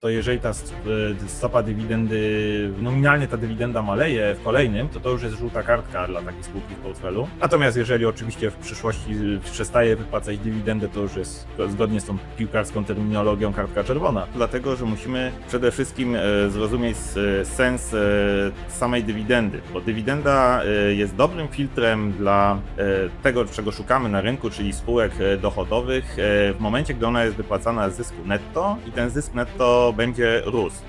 to jeżeli ta e, stopa dywidendy, nominalnie ta dywidenda maleje w kolejnym, to to już jest żółta kartka dla takiej spółki w portfelu. Natomiast jeżeli oczywiście w przyszłości przestaje wypłacać dywidendę, to już jest zgodnie z tą piłkarską terminologią kartka czerwona. Dlatego, że musimy przede wszystkim e, zrozumieć e, sens e, samej dywidendy, bo dywidenda e, jest dobrym filtrem dla e, tego, czego szukamy na rynku, czyli spółek e, dochodowych, e, w momencie, gdy ona jest wypłacana z zysku netto i ten zysk netto będzie rósł.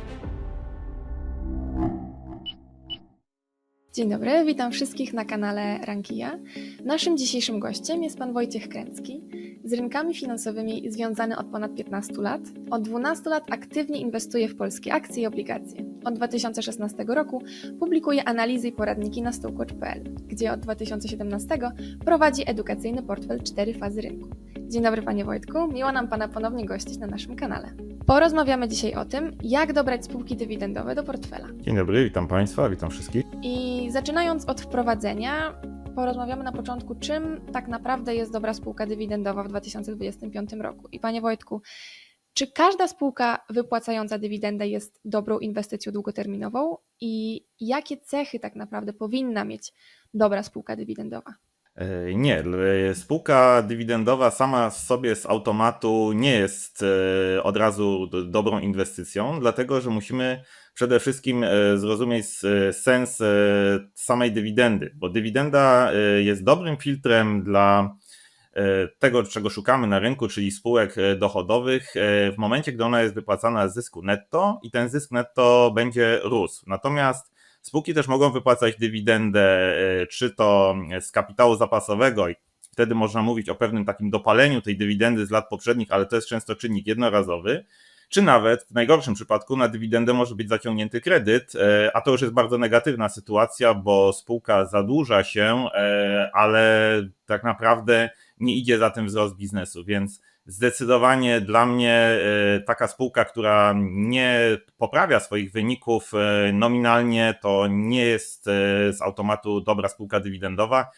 Dzień dobry, witam wszystkich na kanale Rankija. Naszym dzisiejszym gościem jest pan Wojciech Kręcki, z rynkami finansowymi związany od ponad 15 lat. Od 12 lat aktywnie inwestuje w polskie akcje i obligacje. Od 2016 roku publikuje analizy i poradniki na stołkocz.pl, gdzie od 2017 prowadzi edukacyjny portfel 4 fazy rynku. Dzień dobry panie Wojtku, miło nam pana ponownie gościć na naszym kanale. Porozmawiamy dzisiaj o tym, jak dobrać spółki dywidendowe do portfela. Dzień dobry, witam Państwa, witam wszystkich. I zaczynając od wprowadzenia, porozmawiamy na początku, czym tak naprawdę jest dobra spółka dywidendowa w 2025 roku. I panie Wojtku, czy każda spółka wypłacająca dywidendę jest dobrą inwestycją długoterminową i jakie cechy tak naprawdę powinna mieć dobra spółka dywidendowa? E, Nie, l- spółka dywidendowa sama z sobie z automatu nie jest e, od razu dobrą inwestycją, dlatego że musimy przede wszystkim e, zrozumieć sens e, samej dywidendy, bo dywidenda e, jest dobrym filtrem dla e, tego, czego szukamy na rynku, czyli spółek e, dochodowych, e, w momencie, gdy ona jest wypłacana z zysku netto i ten zysk netto będzie rósł. Natomiast Spółki też mogą wypłacać dywidendę, e, czy to z kapitału zapasowego, i wtedy można mówić o pewnym takim dopaleniu tej dywidendy z lat poprzednich, ale to jest często czynnik jednorazowy, czy nawet w najgorszym przypadku na dywidendę może być zaciągnięty kredyt, e, a to już jest bardzo negatywna sytuacja, bo spółka zadłuża się, e, ale tak naprawdę nie idzie za tym wzrost biznesu, więc zdecydowanie dla mnie e, taka spółka, która nie poprawia swoich wyników e, nominalnie, to nie jest e, z automatu dobra spółka dywidendowa.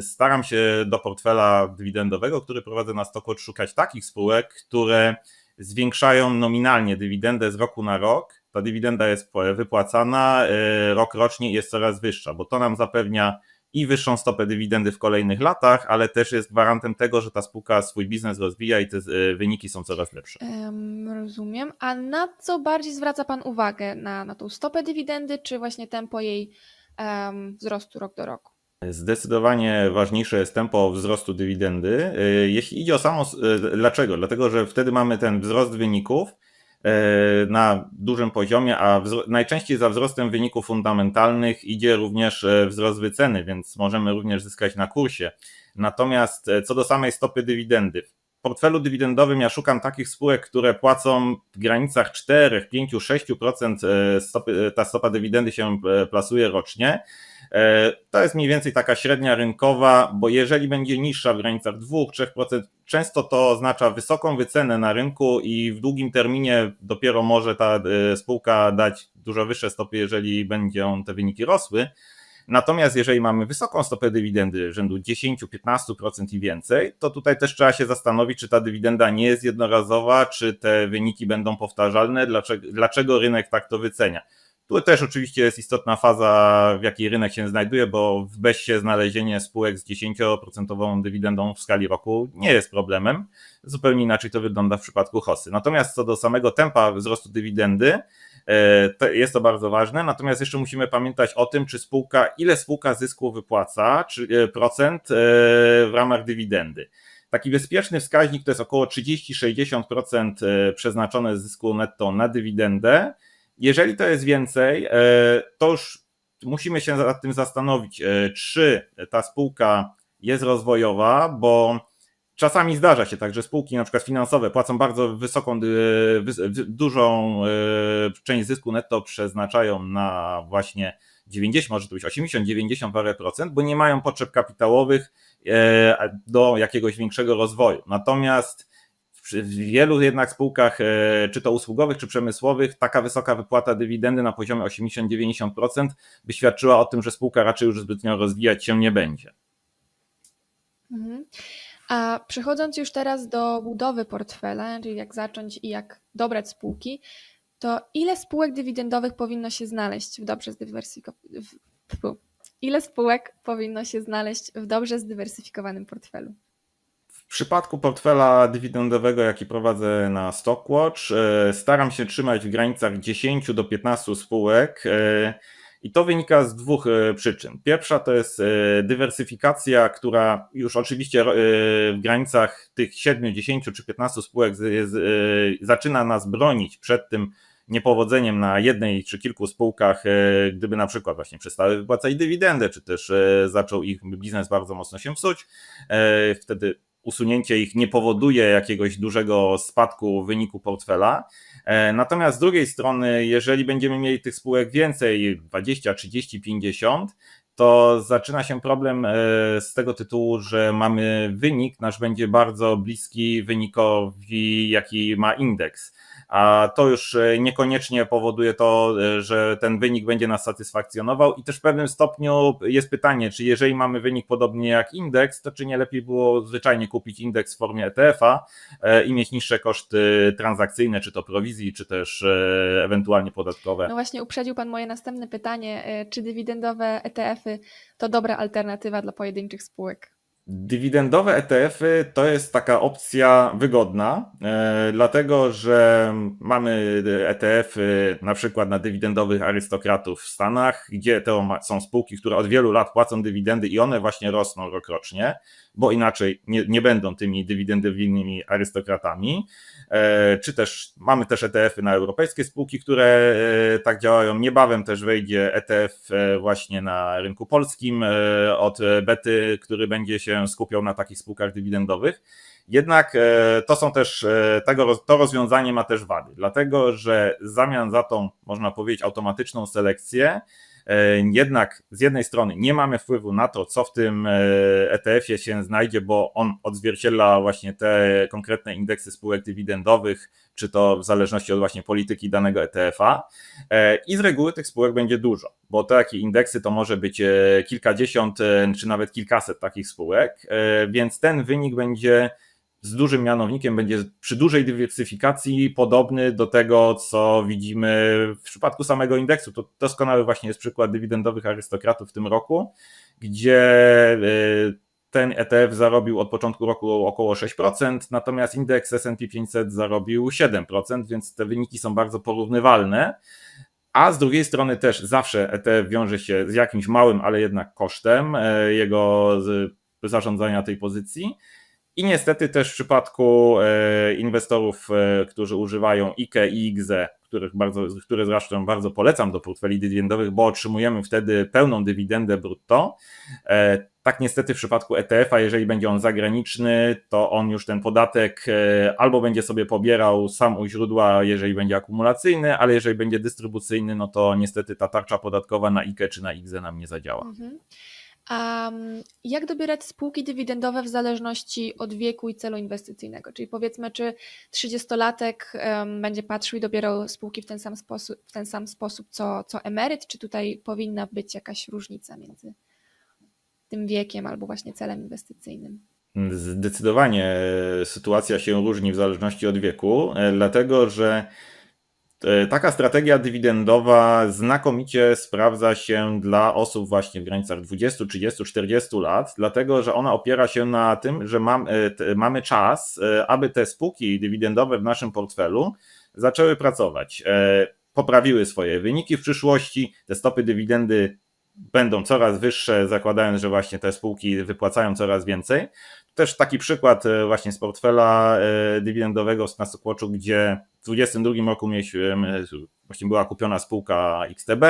Staram się do portfela dywidendowego, który prowadzę na Stokot, szukać takich spółek, które zwiększają nominalnie dywidendę z roku na rok. Ta dywidenda jest wypłacana rok rocznie jest coraz wyższa, bo to nam zapewnia i wyższą stopę dywidendy w kolejnych latach, ale też jest gwarantem tego, że ta spółka swój biznes rozwija i te e, wyniki są coraz lepsze. Em, rozumiem. A na co bardziej zwraca Pan uwagę? Na, na tą stopę dywidendy, czy właśnie tempo jej em, wzrostu rok do roku? Zdecydowanie ważniejsze jest tempo wzrostu dywidendy. Y, Jeśli idzie o samo, y, dlaczego? Dlatego, że wtedy mamy ten wzrost wyników na dużym poziomie, a najczęściej za wzrostem wyników fundamentalnych idzie również y, wzrost wyceny, więc możemy również zyskać na kursie. Natomiast y, co do samej stopy dywidendy, w portfelu dywidendowym ja szukam takich spółek, które płacą w granicach 4, 5, 6% y, stopy, ta stopa dywidendy się plasuje rocznie. E, To jest mniej więcej taka średnia rynkowa, bo jeżeli będzie niższa w granicach 2-3%, często to oznacza wysoką wycenę na rynku i w długim terminie dopiero może ta e, spółka dać dużo wyższe stopy, jeżeli będą te wyniki rosły. Natomiast jeżeli mamy wysoką stopę dywidendy rzędu 10-15% i więcej, to tutaj też trzeba się zastanowić, czy ta dywidenda nie jest jednorazowa, czy te wyniki będą powtarzalne, dlaczego, dlaczego rynek tak to wycenia. Tu też oczywiście jest istotna faza, w jakiej rynek się znajduje, bo w BESie znalezienie spółek z 10% dywidendą w skali roku nie jest problemem. Zupełnie inaczej to wygląda w przypadku HOSY. Natomiast co do samego tempa wzrostu dywidendy, e, to jest to bardzo ważne. Natomiast jeszcze musimy pamiętać o tym, czy spółka, ile spółka zysku wypłaca, czy e, procent e, w ramach dywidendy. Taki bezpieczny wskaźnik to jest około 30-60% e, przeznaczone z zysku netto na dywidendę. Jeżeli to jest więcej, e, to już musimy się nad tym zastanowić, e, czy ta spółka jest rozwojowa, bo czasami zdarza się tak, że spółki na przykład finansowe płacą bardzo wysoką, e, dużą część zysku netto przeznaczają na właśnie 90, może to być 80, 90 parę procent, bo nie mają potrzeb kapitałowych do jakiegoś większego rozwoju. Natomiast w wielu jednak spółkach, e, czy to usługowych, czy przemysłowych, taka wysoka wypłata dywidendy na poziomie 80-90% by świadczyła o tym, że spółka raczej już zbytnio rozwijać się nie będzie. Mhm. A przechodząc już teraz do budowy portfela, czyli jak zacząć i jak dobrać spółki, to ile spółek dywidendowych powinno się znaleźć w dobrze zdywersyfikowanym Ile spółek powinno się znaleźć w dobrze zdywersyfikowanym portfelu? W przypadku portfela dywidendowego, jaki prowadzę na Stockwatch, e, staram się trzymać w granicach 10 do 15 spółek. e, I to wynika z dwóch e, przyczyn. Pierwsza to jest dywersyfikacja, która już oczywiście w granicach tych 7, 10 czy 15 spółek jest, zaczyna nas bronić przed tym niepowodzeniem na jednej czy kilku spółkach, gdyby na przykład właśnie przestały wypłacać dywidendę, czy też zaczął ich biznes bardzo mocno się psuć. Wtedy usunięcie ich nie powoduje jakiegoś dużego spadku wyniku portfela. E, Natomiast z drugiej strony, jeżeli będziemy mieli tych spółek więcej, 20, 30, 50, to zaczyna się problem e, z tego tytułu, że mamy wynik, nasz będzie bardzo bliski wynikowi, jaki ma indeks. A to już e, niekoniecznie powoduje to, e, że ten wynik będzie nas satysfakcjonował. I też w pewnym stopniu jest pytanie, czy jeżeli mamy wynik podobnie jak indeks, to czy nie lepiej było zwyczajnie kupić indeks w formie ETF-a e, i mieć niższe koszty transakcyjne, czy to prowizji, czy też ewentualnie podatkowe. No właśnie uprzedził Pan moje następne pytanie, czy dywidendowe ETF-y to dobra alternatywa dla pojedynczych spółek? Dywidendowe ETF-y to jest taka opcja wygodna, e, dlatego że mamy ETF-y na przykład na dywidendowych arystokratów w Stanach, gdzie to są spółki, które od wielu lat płacą dywidendy i one właśnie rosną rokrocznie, bo inaczej nie, nie będą tymi dywidendowymi arystokratami. E, Czy też mamy też ETF-y na europejskie spółki, które e, tak działają. Niebawem też wejdzie ETF e, właśnie na rynku polskim od Bety, który będzie się skupiał na takich spółkach dywidendowych. Jednak to są też, tego, to rozwiązanie ma też wady, dlatego że w zamian za tą, można powiedzieć, automatyczną selekcję, jednak z jednej strony nie mamy wpływu na to, co w tym e, ETF-ie się znajdzie, bo on odzwierciedla właśnie te konkretne indeksy spółek dywidendowych, czy to w zależności od właśnie polityki danego ETF-a. E, I z reguły tych spółek będzie dużo, bo takie indeksy to może być e, kilkadziesiąt, e, czy nawet kilkaset takich spółek, e, więc ten wynik będzie z dużym mianownikiem, będzie przy dużej dywersyfikacji podobny do tego, co widzimy w przypadku samego indeksu. To doskonały właśnie jest przykład dywidendowych arystokratów w tym roku, gdzie e, ten ETF zarobił od początku roku około 6%, natomiast indeks S&P 500 zarobił 7%, więc te wyniki są bardzo porównywalne. A z drugiej strony też zawsze ETF wiąże się z jakimś małym, ale jednak kosztem e, jego zarządzania tej pozycji. I niestety też w przypadku e, inwestorów, e, którzy używają IKE i IGZE, których bardzo, które zresztą bardzo polecam do portfeli dywidendowych, bo otrzymujemy wtedy pełną dywidendę brutto. E, Tak niestety w przypadku ETF-a, jeżeli będzie on zagraniczny, to on już ten podatek albo będzie sobie pobierał sam u źródła, jeżeli będzie akumulacyjny, ale jeżeli będzie dystrybucyjny, no to niestety ta tarcza podatkowa na IKE czy na IGZE nam nie zadziała. Mhm. A jak dobierać spółki dywidendowe w zależności od wieku i celu inwestycyjnego? Czyli powiedzmy, czy 30-latek em, będzie patrzył i dobierał spółki w ten sam sposób, w ten sam sposób co, co emeryt, czy tutaj powinna być jakaś różnica między tym wiekiem albo właśnie celem inwestycyjnym? Zdecydowanie sytuacja się różni w zależności od wieku, e, dlatego że e, taka strategia dywidendowa znakomicie sprawdza się dla osób właśnie w granicach 20, 30, 40 lat, dlatego że ona opiera się na tym, że mam, e, mamy czas, e, aby te spółki dywidendowe w naszym portfelu zaczęły pracować. E, Poprawiły swoje wyniki w przyszłości, te stopy dywidendy będą coraz wyższe, zakładając, że właśnie te spółki wypłacają coraz więcej. Też taki przykład e, właśnie z portfela e, dywidendowego na Stockwatchu, gdzie w 2022 roku mieliśmy, e, właśnie była kupiona spółka XTB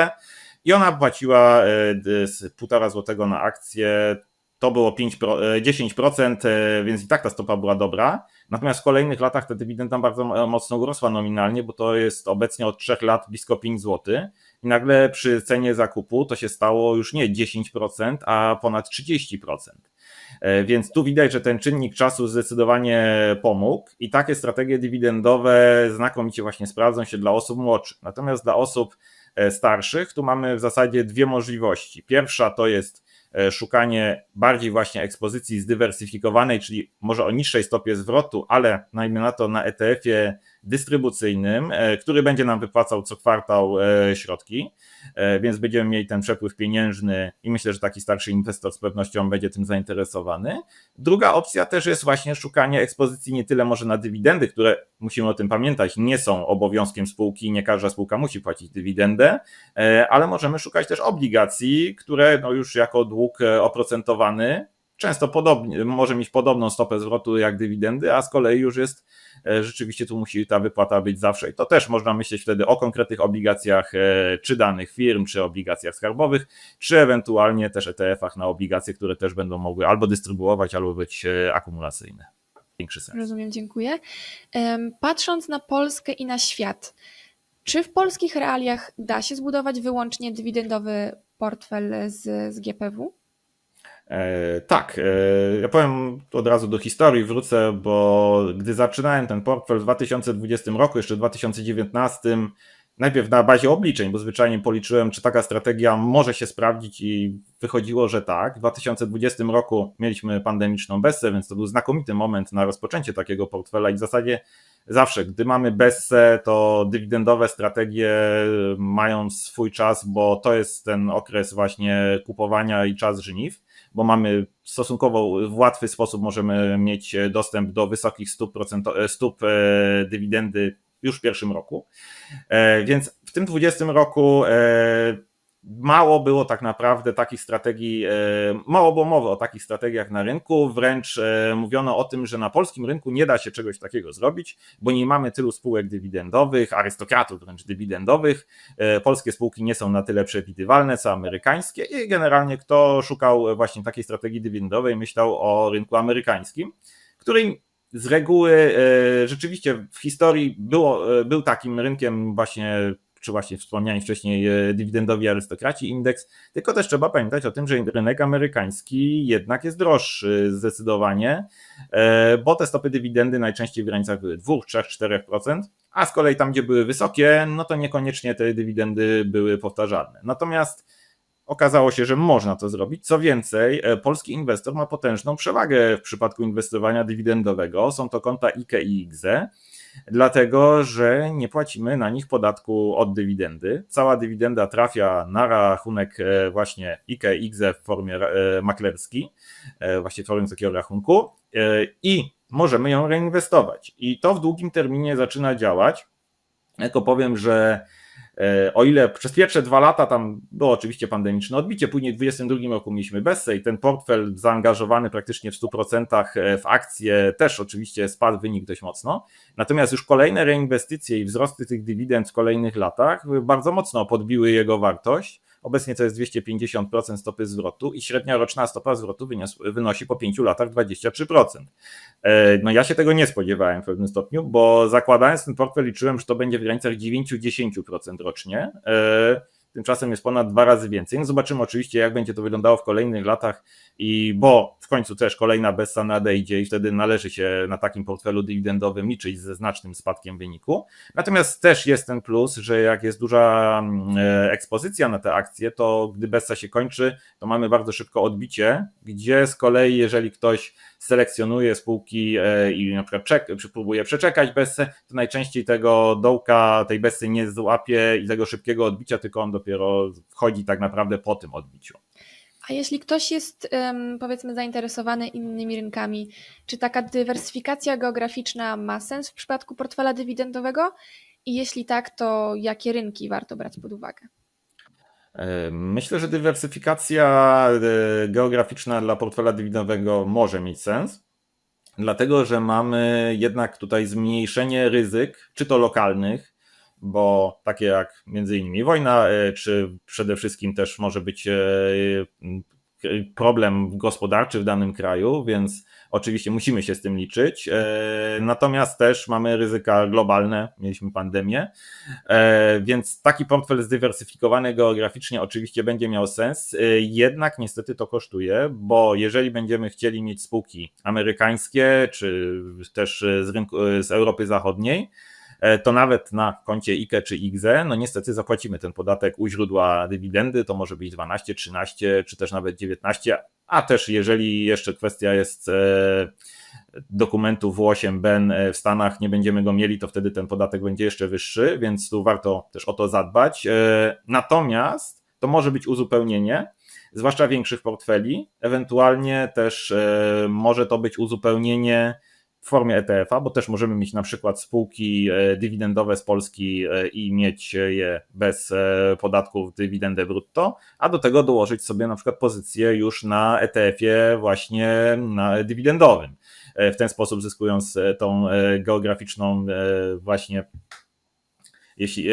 i ona płaciła e, d- z 1,5 złotego na akcję. To było 5, pro- e, 10%, e, więc i tak ta stopa była dobra. Natomiast w kolejnych latach ta dywidenda bardzo mo- mocno urosła nominalnie, bo to jest obecnie od 3 lat blisko 5 zł. I nagle przy cenie zakupu to się stało już nie 10%, a ponad 30%. E, Więc tu widać, że ten czynnik czasu zdecydowanie pomógł i takie strategie dywidendowe znakomicie właśnie sprawdzą się dla osób młodszych. Natomiast dla osób e, starszych tu mamy w zasadzie dwie możliwości. Pierwsza to jest e, szukanie bardziej właśnie ekspozycji zdywersyfikowanej, czyli może o niższej stopie zwrotu, ale najmniej na to na ETF-ie dystrybucyjnym, e, który będzie nam wypłacał co kwartał e, środki, e, więc będziemy mieli ten przepływ pieniężny i myślę, że taki starszy inwestor z pewnością będzie tym zainteresowany. Druga opcja też jest właśnie szukanie ekspozycji nie tyle może na dywidendy, które musimy o tym pamiętać, nie są obowiązkiem spółki, nie każda spółka musi płacić dywidendę, ale możemy szukać też obligacji, które no już jako dług oprocentowany często podobnie, może mieć podobną stopę zwrotu jak dywidendy, a z kolei już jest e, rzeczywiście tu musi ta wypłata być zawsze. I to też można myśleć wtedy o konkretnych obligacjach e, czy danych firm, czy obligacjach skarbowych, czy ewentualnie też ETF-ach na obligacje, które też będą mogły albo dystrybuować, albo być e, akumulacyjne. Większy sens. Rozumiem, dziękuję. Patrząc na Polskę i na świat, czy w polskich realiach da się zbudować wyłącznie dywidendowy portfel z, z GPW? E, tak, e, ja powiem od razu do historii, wrócę, bo gdy zaczynałem ten portfel w 2020 roku, jeszcze w 2019, najpierw na bazie obliczeń, bo zwyczajnie policzyłem, czy taka strategia może się sprawdzić i wychodziło, że tak. W 2020 roku mieliśmy pandemiczną bessę, więc to był znakomity moment na rozpoczęcie takiego portfela i w zasadzie zawsze, gdy mamy bessę, to dywidendowe strategie mają swój czas, bo to jest ten okres właśnie kupowania i czas żniw bo mamy stosunkowo w łatwy sposób możemy mieć dostęp do wysokich stóp, procento- stóp e, dywidendy już w pierwszym roku. E, Więc w tym 20 roku e, mało było tak naprawdę takich strategii, e, mało było mowy o takich strategiach na rynku, wręcz e, mówiono o tym, że na polskim rynku nie da się czegoś takiego zrobić, bo nie mamy tylu spółek dywidendowych, arystokratów wręcz dywidendowych. E, Polskie spółki nie są na tyle przewidywalne, co amerykańskie i generalnie kto szukał właśnie takiej strategii dywidendowej, myślał o rynku amerykańskim, który z reguły rzeczywiście w historii było, był takim rynkiem właśnie czy właśnie wspomniani wcześniej e, dywidendowi arystokraci indeks, tylko też trzeba pamiętać o tym, że rynek amerykański jednak jest droższy zdecydowanie, e, bo te stopy dywidendy najczęściej w granicach były 2, 3, 4%, a z kolei tam, gdzie były wysokie, no to niekoniecznie te dywidendy były powtarzalne. Natomiast okazało się, że można to zrobić. Co więcej, e, polski inwestor ma potężną przewagę w przypadku inwestowania dywidendowego. Są to konta IKE i IGZE, dlatego że nie płacimy na nich podatku od dywidendy. Cała dywidenda trafia na rachunek e, właśnie IKE i IGZE w formie e, maklerskiej, właśnie w formie takiego rachunku e, i możemy ją reinwestować. I to w długim terminie zaczyna działać. Tylko powiem, że O ile przez pierwsze dwa lata tam było oczywiście pandemiczne odbicie, później w 2022 roku mieliśmy Bessę i ten portfel zaangażowany praktycznie w 100% w akcje też oczywiście spadł wynik dość mocno. Natomiast już kolejne reinwestycje i wzrosty tych dywidend w kolejnych latach bardzo mocno podbiły jego wartość. Obecnie to jest 250% stopy zwrotu i średnia roczna stopa zwrotu wynosi po 5 latach 23%. E, No ja się tego nie spodziewałem w pewnym stopniu, bo zakładając ten portfel liczyłem, że to będzie w granicach 9-10% rocznie. Tymczasem jest ponad dwa razy więcej. No zobaczymy oczywiście, jak będzie to wyglądało w kolejnych latach, i bo w końcu też kolejna bessa nadejdzie i wtedy należy się na takim portfelu dywidendowym liczyć ze znacznym spadkiem wyniku. Natomiast też jest ten plus, że jak jest duża mm, e, ekspozycja na te akcje, to gdy bessa się kończy, to mamy bardzo szybko odbicie, gdzie z kolei, jeżeli ktoś selekcjonuje spółki e, i na przykład czek, próbuje przeczekać bessę, to najczęściej tego dołka tej bessy nie złapie i tego szybkiego odbicia, tylko on dopiero wchodzi tak naprawdę po tym odbiciu. A jeśli ktoś jest, powiedzmy, zainteresowany innymi rynkami, czy taka dywersyfikacja geograficzna ma sens w przypadku portfela dywidendowego? I jeśli tak, to jakie rynki warto brać pod uwagę? Myślę, że dywersyfikacja e, geograficzna dla portfela dywidendowego może mieć sens, dlatego że mamy jednak tutaj zmniejszenie ryzyk, czy to lokalnych, bo takie jak między innymi wojna, e, czy przede wszystkim też może być e, problem gospodarczy w danym kraju, więc oczywiście musimy się z tym liczyć. E, Natomiast też mamy ryzyka globalne, mieliśmy pandemię, E, Więc taki portfel zdywersyfikowany geograficznie oczywiście będzie miał sens, e, jednak niestety to kosztuje, bo jeżeli będziemy chcieli mieć spółki amerykańskie czy też z, rynku, z Europy Zachodniej, to nawet na koncie IKE czy IGZE, no niestety zapłacimy ten podatek u źródła dywidendy, to może być 12, 13 czy też nawet 19, a też jeżeli jeszcze kwestia jest e, dokumentu W8BEN w Stanach, nie będziemy go mieli, to wtedy ten podatek będzie jeszcze wyższy, więc tu warto też o to zadbać. E, Natomiast to może być uzupełnienie, zwłaszcza większych portfeli, ewentualnie też e, może to być uzupełnienie w formie ETF-a, bo też możemy mieć na przykład spółki e, dywidendowe z Polski e, i mieć je bez e, podatków dywidendę brutto, a do tego dołożyć sobie na przykład pozycję już na ETF-ie właśnie na dywidendowym. W ten sposób zyskując tą geograficzną właśnie jeśli,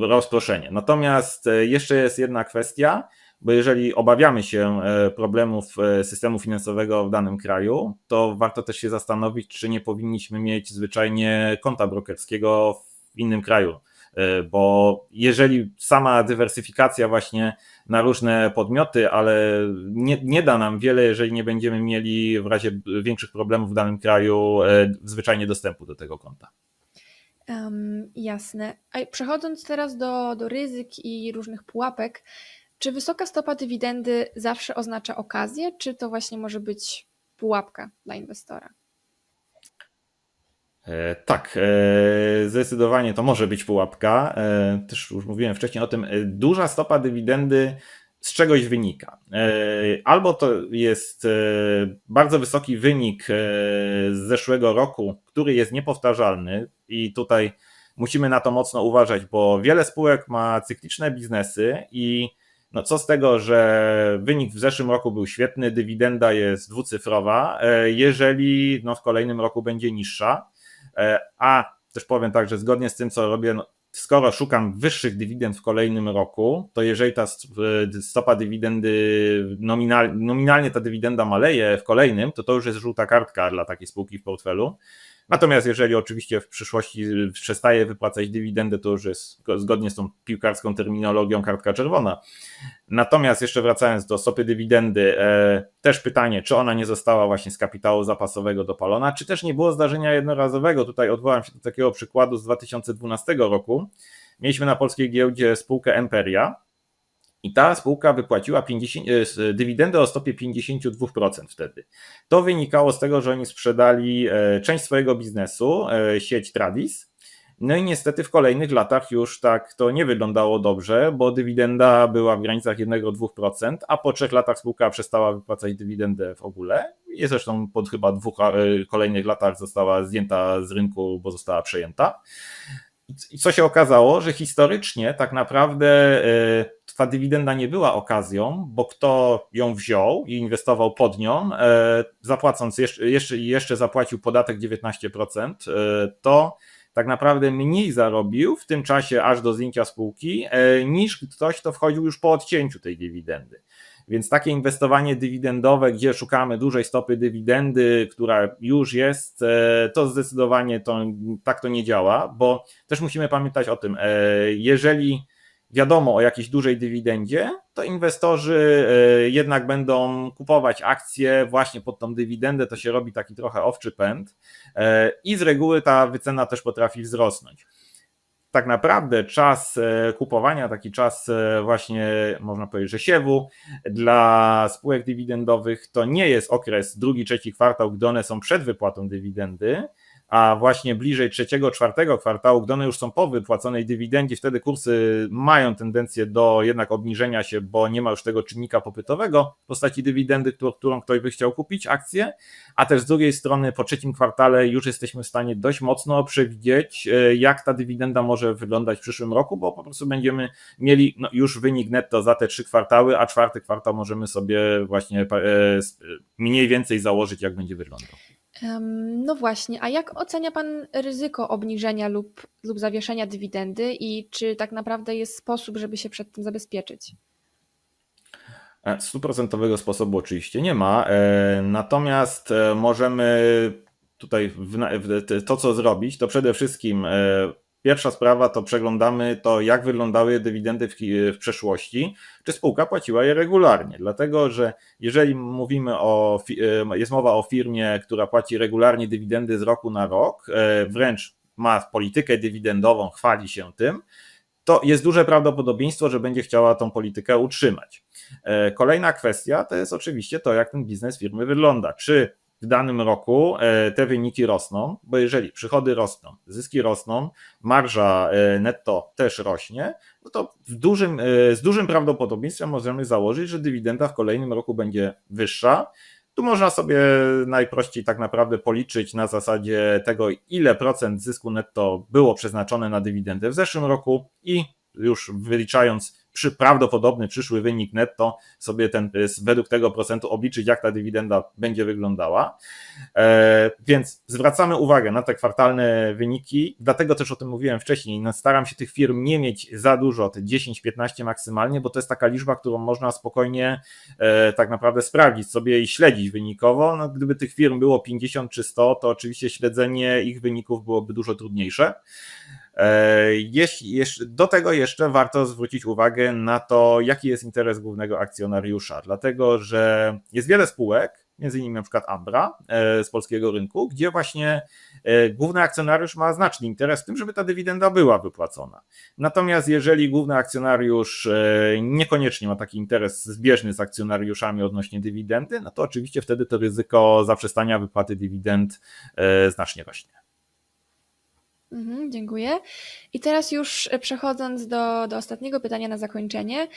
rozproszenie. Natomiast jeszcze jest jedna kwestia, bo jeżeli obawiamy się e, problemów e, systemu finansowego w danym kraju, to warto też się zastanowić, czy nie powinniśmy mieć zwyczajnie konta brokerskiego w innym kraju. E, Bo jeżeli sama dywersyfikacja właśnie na różne podmioty, ale nie, nie da nam wiele, jeżeli nie będziemy mieli w razie większych problemów w danym kraju zwyczajnie dostępu do tego konta. Em, jasne. A przechodząc teraz do, do ryzyk i różnych pułapek, czy wysoka stopa dywidendy zawsze oznacza okazję, czy to właśnie może być pułapka dla inwestora? E, Tak, e, zdecydowanie to może być pułapka. E, Też już mówiłem wcześniej o tym. Duża stopa dywidendy z czegoś wynika. Albo to jest bardzo wysoki wynik z zeszłego roku, który jest niepowtarzalny, i tutaj musimy na to mocno uważać, bo wiele spółek ma cykliczne biznesy i no co z tego, że wynik w zeszłym roku był świetny, dywidenda jest dwucyfrowa, e, jeżeli no, w kolejnym roku będzie niższa. E, A też powiem tak, że zgodnie z tym, co robię, no, skoro szukam wyższych dywidend w kolejnym roku, to jeżeli ta st- stopa dywidendy, nominal, nominalnie ta dywidenda maleje w kolejnym, to to już jest żółta kartka dla takiej spółki w portfelu. Natomiast jeżeli oczywiście w przyszłości przestaje wypłacać dywidendę, to już jest zgodnie z tą piłkarską terminologią kartka czerwona. Natomiast jeszcze wracając do stopy dywidendy, e, też pytanie, czy ona nie została właśnie z kapitału zapasowego dopalona, czy też nie było zdarzenia jednorazowego. Tutaj odwołam się do takiego przykładu z 2012 roku. Mieliśmy na polskiej giełdzie spółkę Emperia i ta spółka wypłaciła 50, e, dywidendę o stopie 52% wtedy. To wynikało z tego, że oni sprzedali e, część swojego biznesu, e, sieć Tradis, no i niestety w kolejnych latach już tak to nie wyglądało dobrze, bo dywidenda była w granicach 1-2%, a po trzech latach spółka przestała wypłacać dywidendę w ogóle. I zresztą po chyba dwóch kolejnych latach została zdjęta z rynku, bo została przejęta. I co się okazało, że historycznie tak naprawdę e, ta dywidenda nie była okazją, bo kto ją wziął i inwestował pod nią, e, zapłacąc jeszcze, jeszcze, jeszcze zapłacił podatek 19%, e, to tak naprawdę mniej zarobił w tym czasie aż do zdjęcia spółki, niż ktoś, kto wchodził już po odcięciu tej dywidendy. Więc takie inwestowanie dywidendowe, gdzie szukamy dużej stopy dywidendy, która już jest, e, to zdecydowanie to, tak to nie działa, bo też musimy pamiętać o tym, e, jeżeli wiadomo o jakiejś dużej dywidendzie, to inwestorzy e, jednak będą kupować akcje właśnie pod tą dywidendę, to się robi taki trochę owczy pęd i z reguły ta wycena też potrafi wzrosnąć. Tak naprawdę czas e, kupowania, taki czas e, właśnie można powiedzieć, że siewu dla spółek dywidendowych to nie jest okres drugi, trzeci kwartał, gdy one są przed wypłatą dywidendy, a właśnie bliżej trzeciego, czwartego kwartału, gdy one już są po wypłaconej dywidendzie, wtedy kursy mają tendencję do jednak obniżenia się, bo nie ma już tego czynnika popytowego w postaci dywidendy, którą, ktoś by chciał kupić akcję, a też z drugiej strony po trzecim kwartale już jesteśmy w stanie dość mocno przewidzieć, e, jak ta dywidenda może wyglądać w przyszłym roku, bo po prostu będziemy mieli no, już wynik netto za te trzy kwartały, a czwarty kwartał możemy sobie właśnie e, mniej więcej założyć, jak będzie wyglądał. No właśnie, a jak ocenia Pan ryzyko obniżenia lub, lub zawieszenia dywidendy i czy tak naprawdę jest sposób, żeby się przed tym zabezpieczyć? E, Stuprocentowego sposobu oczywiście nie ma, e, natomiast e, możemy tutaj to, co zrobić, to przede wszystkim pierwsza sprawa to przeglądamy to, jak wyglądały dywidendy w, w przeszłości, czy spółka płaciła je regularnie, dlatego że jeżeli mówimy o, e, jest mowa o firmie, która płaci regularnie dywidendy z roku na rok, e, wręcz ma politykę dywidendową, chwali się tym, to jest duże prawdopodobieństwo, że będzie chciała tą politykę utrzymać. E, Kolejna kwestia to jest oczywiście to, jak ten biznes firmy wygląda. Czy w danym roku e, te wyniki rosną, bo jeżeli przychody rosną, zyski rosną, marża e, netto też rośnie, no to dużym, e, z dużym prawdopodobieństwem możemy założyć, że dywidenda w kolejnym roku będzie wyższa. Tu można sobie najprościej tak naprawdę policzyć na zasadzie tego, ile procent zysku netto było przeznaczone na dywidendę w zeszłym roku i już wyliczając przy prawdopodobny przyszły wynik netto, sobie ten według tego procentu obliczyć, jak ta dywidenda będzie wyglądała. E, więc zwracamy uwagę na te kwartalne wyniki, dlatego też o tym mówiłem wcześniej. No, staram się tych firm nie mieć za dużo, te 10-15 maksymalnie, bo to jest taka liczba, którą można spokojnie e, tak naprawdę sprawdzić sobie i śledzić wynikowo. No, gdyby tych firm było 50 czy 100, to oczywiście śledzenie ich wyników byłoby dużo trudniejsze. E, do tego jeszcze warto zwrócić uwagę na to, jaki jest interes głównego akcjonariusza, dlatego że jest wiele spółek, między innymi na przykład Ambra e, z polskiego rynku, gdzie właśnie e, główny akcjonariusz ma znaczny interes w tym, żeby ta dywidenda była wypłacona. Natomiast jeżeli główny akcjonariusz niekoniecznie ma taki interes zbieżny z akcjonariuszami odnośnie dywidendy, no to oczywiście wtedy to ryzyko zaprzestania wypłaty dywidend znacznie rośnie. Mhm, dziękuję. I teraz już e, przechodząc do, do ostatniego pytania na zakończenie,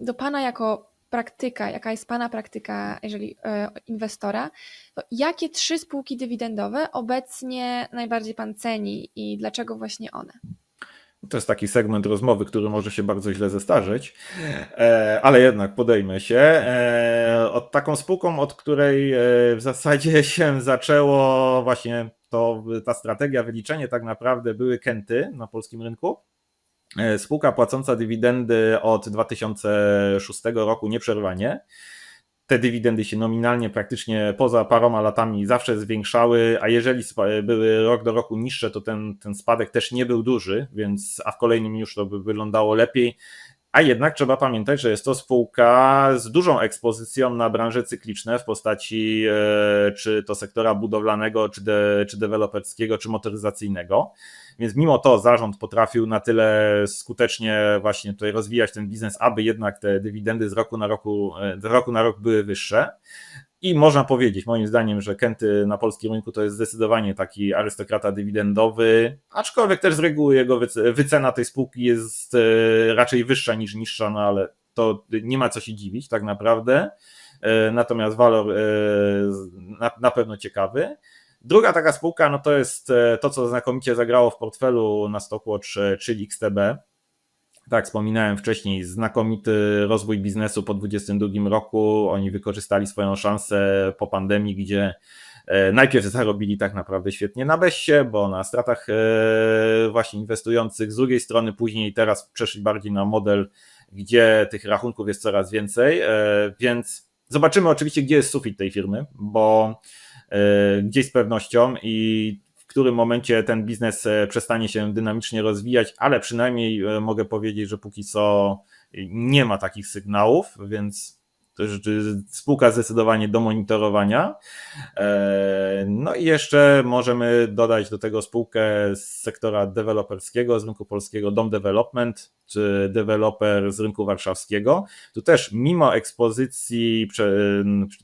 do Pana jako praktyka, jaka jest Pana praktyka, jeżeli e, inwestora, to jakie trzy spółki dywidendowe obecnie najbardziej Pan ceni i dlaczego właśnie one? To jest taki segment rozmowy, który może się bardzo źle zestarzeć, e, ale jednak podejmę się. Od taką spółką, od której w zasadzie się zaczęło właśnie to, ta strategia, wyliczenie tak naprawdę były Kenty na polskim rynku. E, Spółka płacąca dywidendy od 2006 roku nieprzerwanie. Te dywidendy się nominalnie praktycznie poza paroma latami zawsze zwiększały, a jeżeli były rok do roku niższe, to ten, ten spadek też nie był duży, więc a w kolejnym już to by wyglądało lepiej. A jednak trzeba pamiętać, że jest to spółka z dużą ekspozycją na branże cykliczne w postaci e, czy to sektora budowlanego, czy, de, czy deweloperskiego, czy motoryzacyjnego. Więc mimo to zarząd potrafił na tyle skutecznie właśnie tutaj rozwijać ten biznes, aby jednak te dywidendy z roku na roku, e, z roku na rok były wyższe. I można powiedzieć, moim zdaniem, że Kenty na polskim rynku to jest zdecydowanie taki arystokrata dywidendowy, aczkolwiek też z reguły jego wyce- wycena tej spółki jest e, raczej wyższa niż niższa, no ale to nie ma co się dziwić tak naprawdę. E, Natomiast walor e, na, pewno ciekawy. Druga taka spółka, no to jest to, co znakomicie zagrało w portfelu na Stockwatch, czyli XTB. Tak, wspominałem wcześniej, znakomity rozwój biznesu po 2022 roku. Oni wykorzystali swoją szansę po pandemii, gdzie e, najpierw zarobili tak naprawdę świetnie na Bessie, bo na stratach e, właśnie inwestujących, z drugiej strony później teraz przeszli bardziej na model, gdzie tych rachunków jest coraz więcej, e, więc zobaczymy oczywiście, gdzie jest sufit tej firmy, bo gdzieś z pewnością i którym momencie ten biznes e, przestanie się dynamicznie rozwijać, ale przynajmniej e, mogę powiedzieć, że póki co nie ma takich sygnałów, więc to jest spółka zdecydowanie do monitorowania. E, No i jeszcze możemy dodać do tego spółkę z sektora deweloperskiego, z rynku polskiego Dom Development, czy deweloper z rynku warszawskiego. Tu też mimo ekspozycji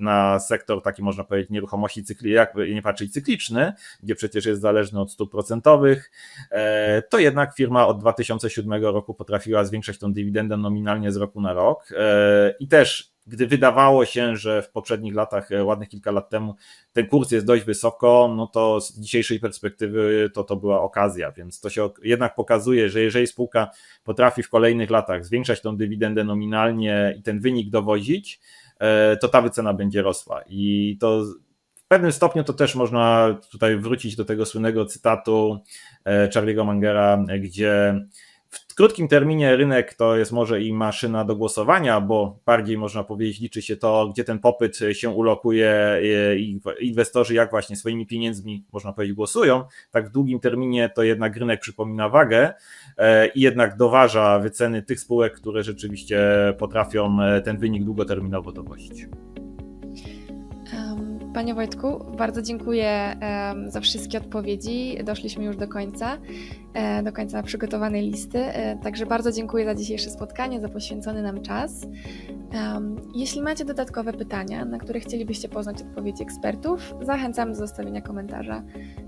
na sektor taki można powiedzieć nieruchomości cykli, jak nie patrzeć cykliczny, gdzie przecież jest zależny od stóp procentowych, e, to jednak firma od 2007 roku potrafiła zwiększać tą dywidendę nominalnie z roku na rok e, i też gdy wydawało się, że w poprzednich latach, e, ładnych kilka lat temu, ten kurs jest dość wysoko, no to z dzisiejszej perspektywy to to była okazja, więc to się jednak pokazuje, że jeżeli spółka potrafi w kolejnych latach zwiększać tą dywidendę nominalnie i ten wynik dowozić, e, to ta wycena będzie rosła. I to w pewnym stopniu to też można tutaj wrócić do tego słynnego cytatu e, Charlie'ego Mangera, gdzie krótkim terminie rynek to jest może i maszyna do głosowania, bo bardziej można powiedzieć, liczy się to, gdzie ten popyt się ulokuje e, i inwestorzy jak właśnie swoimi pieniędzmi, można powiedzieć, głosują. Tak w długim terminie to jednak rynek przypomina wagę e, i jednak doważa wyceny tych spółek, które rzeczywiście potrafią e, ten wynik długoterminowo dowozić. Panie Wojtku, bardzo dziękuję za wszystkie odpowiedzi. Doszliśmy już do końca, e, do końca przygotowanej listy. E, Także bardzo dziękuję za dzisiejsze spotkanie, za poświęcony nam czas. Jeśli macie dodatkowe pytania, na które chcielibyście poznać odpowiedzi ekspertów, zachęcam do zostawienia komentarza.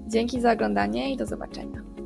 Dzięki za oglądanie i do zobaczenia.